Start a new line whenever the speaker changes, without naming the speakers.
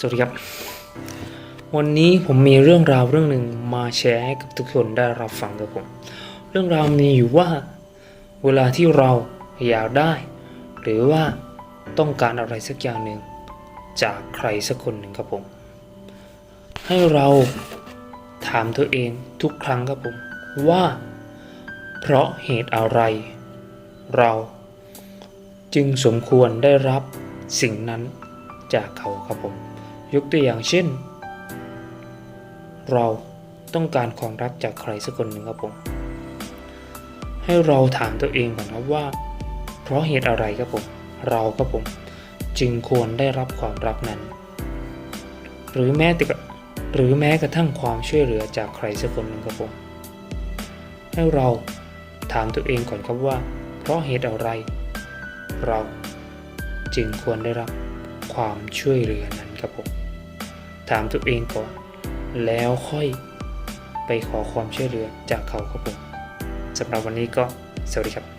สวัสดีครับ วันนี้ผมมีเรื่องราวเรื่องหนึ่งมาแชร์ให้กับทุกคนได้รับฟังครับผม เรื่องราวมีอยู่ว่า เวลาที่เราอยากได้ หรือว่าต้องการอะไรสักอย่างหนึ่ง จากใครสักคนหนึ่งครับผม ให้เราถามตัวเองทุกครั้งครับผมว่า เพราะเหตุอะไร เราจึงสมควรได้รับสิ่งนั้นจากเขาครับผม ยกตัวอย่างเช่น เราต้องการความรักจากใครสักคนหนึ่งครับผม ให้เราถามตัวเองก่อนครับว่า เพราะเหตุอะไรครับผม เราครับผม จึงควรได้รับความรักนั้น หรือแม้แต่กระหรือแม้กระทั่งความช่วยเหลือจากใครสักคนหนึ่งครับผม ให้เราถามตัวเองก่อนครับว่า เพราะเหตุอะไร เราจึงควรได้รับความช่วยเหลือนั้นครับผม ถามตัวเองก่อน แล้วค่อยไปขอความช่วยเหลือจากเขาครับผมสำหรับวันนี้ก็สวัสดีครับ